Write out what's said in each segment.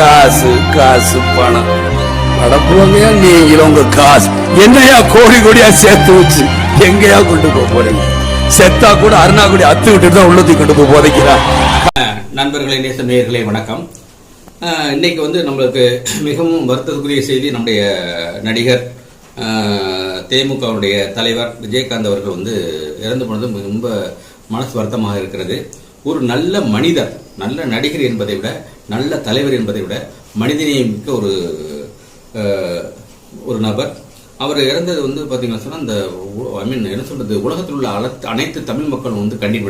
காசு காசு பணம். அடப்புவங்க நீங்களும் உங்க காசு? என்னையா கோடி கோடியா சேர்த்து வச்சு எங்கேயா கொண்டு போக போறீங்க? செத்தா கூட அருணாக்குடி அத்து விட்டுட்டு தான் உள்ளத்தை கொண்டு போய் போதைக்கிறா. நண்பர்களே நேச நேயர்களே வணக்கம். இன்னைக்கு வந்து நம்மளுக்கு மிகவும் வருத்தத்துக்குரிய செய்தி நம்முடைய நடிகர் தேமுகவுடைய தலைவர் விஜயகாந்த் அவர்கள் வந்து இறந்து போனது ரொம்ப மனசு வருத்தமாக இருக்கிறது. ஒரு நல்ல மனிதர் நல்ல நடிகர் என்பதை விட நல்ல தலைவர் என்பதை விட மனிதநேயம் மிக்க ஒரு ஒரு நபர். அவர் இறந்தது வந்து பார்த்தீங்கன்னா சொன்னால் அந்த ஐ மீன் என்ன சொல்கிறது உலகத்தில் உள்ள அனைத்து அனைத்து தமிழ் மக்களும் வந்து கண்ணீர்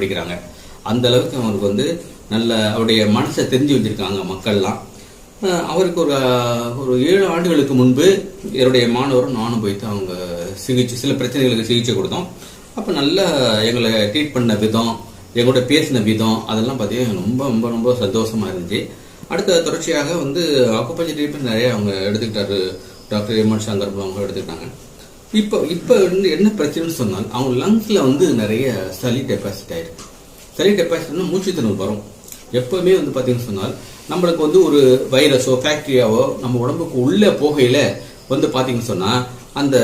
அந்த அளவுக்கு அவருக்கு வந்து நல்ல அவருடைய மனசை தெரிஞ்சு வச்சிருக்காங்க மக்கள்லாம். அவருக்கு ஒரு ஒரு ஏழு ஆண்டுகளுக்கு முன்பு என்னுடைய மாணவரும் நானும் போய்த்து அவங்க சிகிச்சை சில பிரச்சனைகளுக்கு சிகிச்சை கொடுத்தோம். அப்போ நல்லா எங்களை ட்ரீட் பண்ண விதம் எங்கூட பேசின விதம் அதெல்லாம் பார்த்தீங்கன்னா ரொம்ப ரொம்ப ரொம்ப சந்தோஷமாக இருந்துச்சு. அடுத்த தொடர்ச்சியாக வந்து ஆக்குப்பஞ்சு ட்ரீட்மெண்ட் நிறைய அவங்க எடுத்துக்கிட்டாரு. டாக்டர் எம்என் சங்கர் அவங்க எடுத்துக்கிட்டாங்க. இப்போ இப்போ வந்து என்ன பிரச்சனைன்னு சொன்னால் அவங்க லங்ஸில் வந்து நிறைய சளி டெபாசிட் ஆயிருக்கு. சளி டெபாசிட்னா மூச்சு வரும். எப்போவுமே வந்து பார்த்தீங்கன்னு சொன்னால் நம்மளுக்கு வந்து ஒரு வைரஸோ ஃபேக்டரியாவோ நம்ம உடம்புக்கு உள்ளே போகையில் வந்து பார்த்தீங்கன்னு சொன்னால் அந்த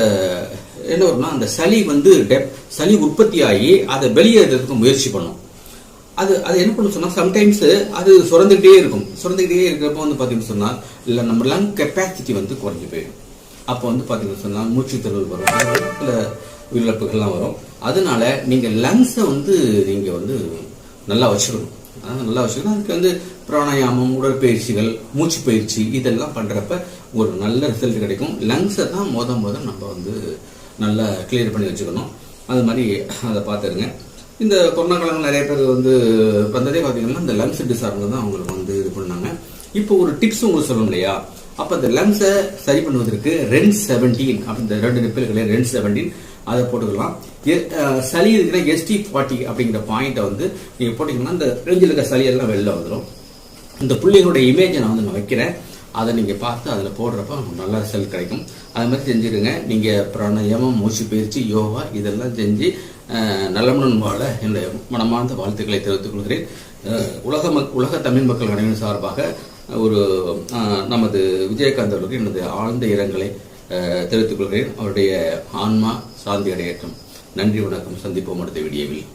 என்ன வரும்னா அந்த சளி வந்து டெப் சளி உற்பத்தி ஆகி அதை வெளியேறதுக்கு முயற்சி பண்ணும். அது அது என்ன பண்ணும் சொன்னால் சம்டைம்ஸ் அது சுரந்துக்கிட்டே இருக்கும். சுரந்துக்கிட்டே இருக்கிறப்ப வந்து பார்த்தீங்கன்னு சொன்னால் இல்லை நம்ம லங் கெப்பாசிட்டி வந்து குறைஞ்சி போயிடும். அப்போ வந்து பார்த்தீங்கன்னு சொன்னால் மூச்சு திறல் வரும். சில உயிரிழப்புகள்லாம் வரும். அதனால நீங்கள் லங்ஸை வந்து நீங்கள் வந்து நல்லா வச்சுக்கணும். அதனால் நல்ல விஷயம் தான் அதுக்கு வந்து பிராணாயாமம் உடற்பயிற்சிகள் மூச்சு பயிற்சி இதெல்லாம் பண்ணுறப்ப ஒரு நல்ல ரிசல்ட் கிடைக்கும். லங்ஸை தான் மொதல் மொதல் நம்ம வந்து நல்லா கிளியர் பண்ணி வச்சுக்கணும். அது மாதிரி அதை பார்த்துருங்க. இந்த கொரோனா காலங்கள் நிறைய பேர் வந்து வந்ததே பார்த்தீங்கன்னா இந்த லங்ஸ் டிசார்டர் தான் அவங்களுக்கு வந்து இது பண்ணாங்க. இப்போ ஒரு டிப்ஸ் உங்களுக்கு சொல்லணும் இல்லையா? அப்போ இந்த லங்ஸை சரி பண்ணுவதற்கு ரென் செவன்டீன் அப்படி இந்த ரெண்டு நிப்பிள்களே ரென் செவன்டீன் அதை போட்டுக்கலாம். சளி இருக்கிற எஸ்டி ஃபார்ட்டி அப்படிங்கிற பாயிண்ட்டை வந்து நீங்கள் போட்டிங்கன்னா இந்த ரேஞ்சில் இருக்க சளி எல்லாம் வெளில வந்துடும் இந்த புள்ளிகளுடைய இமேஜை நான் வந்து நான் வைக்கிறேன். அதை நீங்கள் பார்த்து அதில் போடுறப்ப நல்ல ரிசல்ட் கிடைக்கும். அது மாதிரி செஞ்சுருங்க. நீங்கள் பிராணாயாமம் மூச்சு பயிற்சி யோகா இதெல்லாம் செஞ்சு அஹ், நலமுடன் வாழ என்னுடைய மனமார்ந்த வாழ்த்துக்களை தெரிவித்துக் கொள்கிறேன். உலக மக் உலக தமிழ் மக்கள் அனைவரும் சார்பாக ஒரு நமது விஜயகாந்த் அவர்களுக்கு எனது ஆழ்ந்த இரங்கலை தெரிவித்துக் கொள்கிறேன். அவருடைய ஆன்மா சாந்தி அடையட்டும். நன்றி வணக்கம். சந்திப்போம் அடுத்த வீடியோவில்.